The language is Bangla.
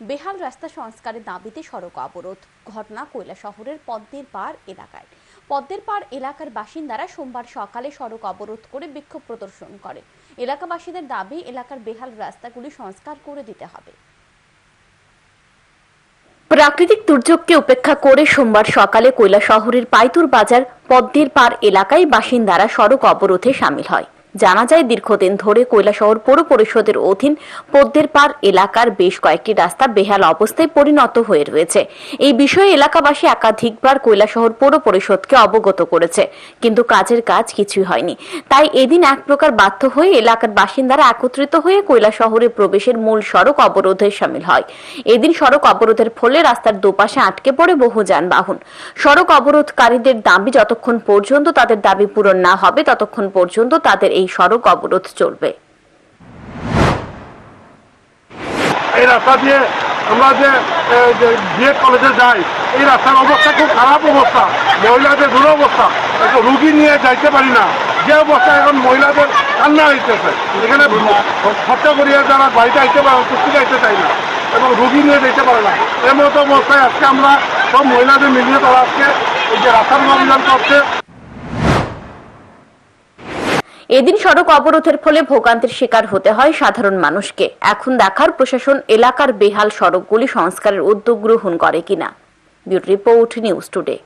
বেহাল রাস্তা সংস্কারের দাবিতে সড়ক অবরোধ। ঘটনা কৈলা শহরের পদ্মের পাড় এলাকায়। পদ্মের পাড় এলাকার বাসিন্দারা সোমবার সকালে সড়ক অবরোধ করে বিক্ষোভ প্রদর্শন করে। এলাকাবাসীদের দাবি, এলাকার বেহাল রাস্তাগুলি সংস্কার করে দিতে হবে। প্রাকৃতিক দুর্যোগকে উপেক্ষা করে সোমবার সকালে কৈলা শহরের পাইতুর বাজার পদ্মের পাড় এলাকায় বাসিন্দারা সড়ক অবরোধে সামিল হয়। জানা যায়, দীর্ঘদিন ধরে কৈলাসহর পৌর পরিষদের অধীন পদ্মের পাড় এলাকার বেশ কয়েকটি রাস্তা বেহাল অবস্থায় পরিণত হয়ে রয়েছে। এই বিষয়ে এলাকাবাসী একাধিকবার কৈলাসহর পৌর পরিষদকে অবগত করেছে, কিন্তু কাজের কাজ কিছুই হয়নি। তাই এদিন এক প্রকার বাধ্য হয়ে এলাকার বাসিন্দারা একত্রিত হয়ে কৈলাসহরে প্রবেশের মূল সড়ক অবরোধে সামিল হয়। এদিন সড়ক অবরোধের ফলে রাস্তার দুপাশে আটকে পড়ে বহু যানবাহন। সড়ক অবরোধকারীদের দাবি, যতক্ষণ পর্যন্ত তাদের দাবি পূরণ না হবে, ততক্ষণ পর্যন্ত তাদের এই সড়ক অবরোধ চলবে। এই রাস্তা দিয়ে আমরা যে বিএড কলেজে যাই, এই রাস্তার অবস্থা খুব খারাপ অবস্থা। মহিলাদের একটা রুগী নিয়ে যাইতে পারি না। যে অবস্থা এখন মহিলাদের কান্না হইতেছে। এখানে খরচা করিয়া যারা বাড়িতে আইতে পারে আইতে চাই না। এবং রুগী নিয়ে যেতে পারে না। এর মতো অবস্থায় আজকে আমরা সব মহিলাদের মিলিয়ে তারা আজকে এই যে রাস্তার অভিযান করছে। এদিন সড়ক অবরোধের ফলে ভোগান্তির শিকার হতে হয় সাধারণ মানুষকে। এখন দেখার প্রশাসন এলাকার বেহাল সড়কগুলি সংস্কারের উদ্যোগ গ্রহণ করে কিনা। Bureau report news today.